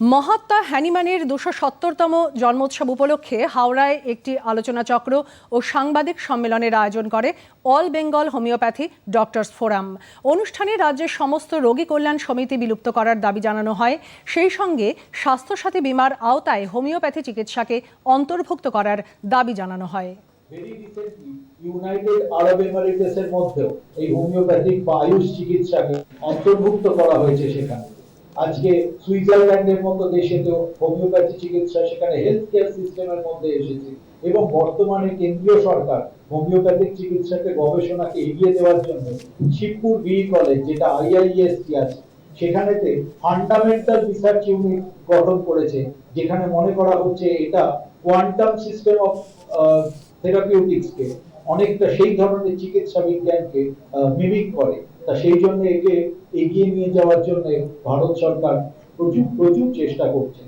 মহাত্মা হ্যানিম্যানের দুশো সত্তরতম জন্মোৎসব উপলক্ষে হাওড়ায় একটি আলোচনা চক্র ও সাংবাদিক সম্মেলনের আয়োজন করে all Bengal homeopathy doctors forum. অনুষ্ঠানে রাজ্যের সমস্ত রোগী কল্যাণ সমিতি বিলুপ্ত করার দাবি জানানো হয়। সেই সঙ্গে স্বাস্থ্যসাথী বীমার আওতায় হোমিওপ্যাথি চিকিৎসাকে অন্তর্ভুক্ত করার দাবি জানানো হয়। ইউনাইটেড আরব মধ্যেও এই হোমিওপ্যাথিক বা আয়ুষ চিকিৎসাকে অন্তর্ভুক্ত করা হয়েছে সেখানে। আজকে সুইজারল্যান্ডের মতো দেশে তো হোমিওপ্যাথি চিকিৎসা, সেখানে হেলথ কেয়ার সিস্টেমের মধ্যে এসেছে। এবং বর্তমানে কেন্দ্রীয় সরকার হোমিওপ্যাথিক চিকিৎসাকে গবেষণাকে এগিয়ে দেওয়ার জন্য শিবপুর বি কলেজ, যেটা আইআইএসটি আছে, সেখানেতে ফান্ডামেন্টাল রিসার্চ ইউনিট গঠন করেছে, যেখানে মনে করা হচ্ছে এটা কোয়ান্টাম সিস্টেম অফ থেরাপিউটিক্সকে অনেকটা সেই ধরনের চিকিৎসা বিজ্ঞানকে মিমিক করে। তা সেই জন্য একে এগিয়ে নিয়ে যাওয়ার জন্য ভারত সরকার প্রচুর প্রচুর চেষ্টা করছে।